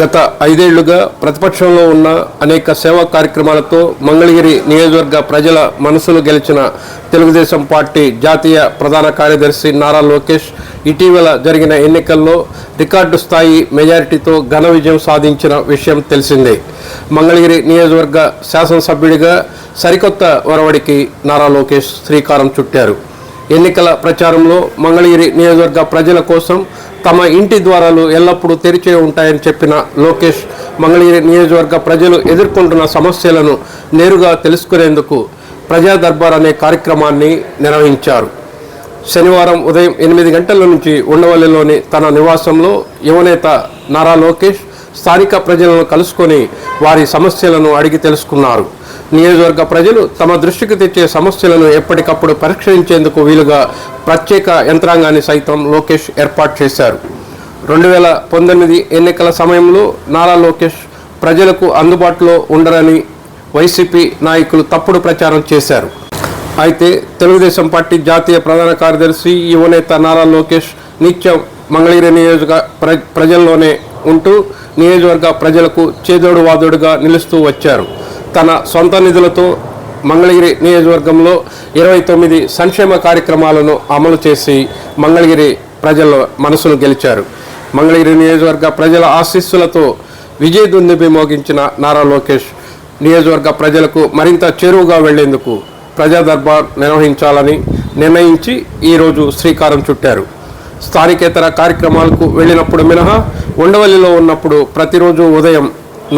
గత ఐదేళ్ళుగా ప్రతిపక్షంలో ఉన్న అనేక సేవా కార్యక్రమాలతో మంగళగిరి నియోజకవర్గ ప్రజల మనసులు గెలిచిన తెలుగుదేశం పార్టీ జాతీయ ప్రధాన కార్యదర్శి నారా లోకేష్ ఇటీవల జరిగిన ఎన్నికల్లో రికార్డు స్థాయి మెజారిటీతో ఘన విజయం సాధించిన విషయం తెలిసిందే. మంగళగిరి నియోజకవర్గ శాసనసభ్యుడిగా సరికొత్త ఒరవడికి నారా లోకేష్ శ్రీకారం చుట్టారు. ఎన్నికల ప్రచారంలో మంగళగిరి నియోజకవర్గ ప్రజల కోసం తమ ఇంటి ద్వారాలు ఎల్లప్పుడూ తెరిచే ఉంటాయని చెప్పిన లోకేష్ మంగళగిరి నియోజకవర్గ ప్రజలు ఎదుర్కొంటున్న సమస్యలను నేరుగా తెలుసుకునేందుకు ప్రజా దర్బార్ అనే కార్యక్రమాన్ని నిర్వహించారు. శనివారం ఉదయం ఎనిమిది గంటల నుంచి ఉండవల్లిలోని తన నివాసంలో యువనేత నారా లోకేష్ స్థానిక ప్రజలను కలుసుకొని వారి సమస్యలను అడిగి తెలుసుకున్నారు. నియోజకవర్గ ప్రజలు తమ దృష్టికి తెచ్చే సమస్యలను ఎప్పటికప్పుడు పరిష్కరించేందుకు వీలుగా ప్రత్యేక యంత్రాంగాన్ని సైతం లోకేష్ ఏర్పాటు చేశారు. రెండు వేల పంతొమ్మిది ఎన్నికల సమయంలో నారా లోకేష్ ప్రజలకు అందుబాటులో ఉండరని వైసీపీ నాయకులు తప్పుడు ప్రచారం చేశారు. అయితే తెలుగుదేశం పార్టీ జాతీయ ప్రధాన కార్యదర్శి యువనేత నారా లోకేష్ నిత్యం మంగళగిరి నియోజక ప్రజల్లోనే ఉంటూ నియోజకవర్గ ప్రజలకు చేదోడు వాదోడుగా నిలుస్తూ వచ్చారు. తన సొంత నిధులతో మంగళగిరి నియోజకవర్గంలో ఇరవై తొమ్మిది సంక్షేమ కార్యక్రమాలను అమలు చేసి మంగళగిరి ప్రజల మనసును గెలిచారు. మంగళగిరి నియోజకవర్గ ప్రజల ఆశీస్సులతో విజయ దుందుబి మోగించిన నారా లోకేష్ నియోజకవర్గ ప్రజలకు మరింత చేరువుగా వెళ్ళేందుకు ప్రజా దర్బార్ నిర్వహించాలని నిర్ణయించి ఈరోజు శ్రీకారం చుట్టారు. స్థానికేతర కార్యక్రమాలకు వెళ్ళినప్పుడు మినహా ఉండవల్లిలో ఉన్నప్పుడు ప్రతిరోజు ఉదయం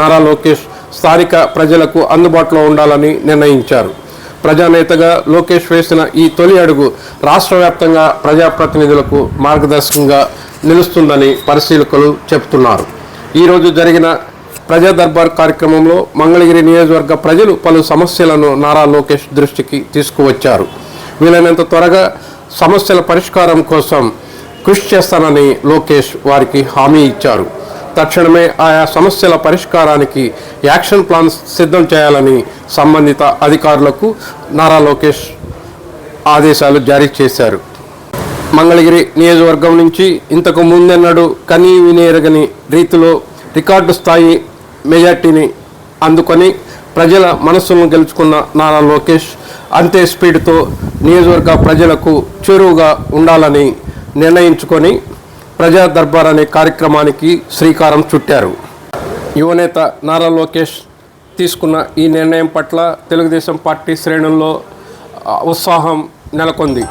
నారా లోకేష్ స్థానిక ప్రజలకు అందుబాటులో ఉండాలని నిర్ణయించారు. ప్రజానేతగా లోకేష్ వేసిన ఈ తొలి అడుగు రాష్ట్ర వ్యాప్తంగా ప్రజాప్రతినిధులకు మార్గదర్శకంగా నిలుస్తుందని పరిశీలకులు చెబుతున్నారు. ఈరోజు జరిగిన ప్రజా దర్బార్ కార్యక్రమంలో మంగళగిరి నియోజకవర్గ ప్రజలు పలు సమస్యలను నారా లోకేష్ దృష్టికి తీసుకువచ్చారు. వీలైనంత త్వరగా సమస్యల పరిష్కారం కోసం కృషి చేస్తానని లోకేష్ వారికి హామీ ఇచ్చారు. తక్షణమే ఆయా సమస్యల పరిష్కారానికి యాక్షన్ ప్లాన్ సిద్ధం చేయాలని సంబంధిత అధికారులకు నారా లోకేష్ ఆదేశాలు జారీ చేశారు. మంగళగిరి నియోజకవర్గం నుంచి ఇంతకు ముందెన్నడూ కనీ వినేరగని రీతిలో రికార్డు స్థాయి మెజార్టీని అందుకొని ప్రజల మనస్సులను గెలుచుకున్న నారా లోకేష్ అంతే స్పీడ్తో నియోజకవర్గ ప్రజలకు చేరువుగా ఉండాలని నిర్ణయించుకొని ప్రజా దర్బార్ అనే కార్యక్రమానికి శ్రీకారం చుట్టారు. యువనేత నారా లోకేష్ తీసుకున్న ఈ నిర్ణయం పట్ల తెలుగుదేశం పార్టీ శ్రేణుల్లో ఉత్సాహం నెలకొంది.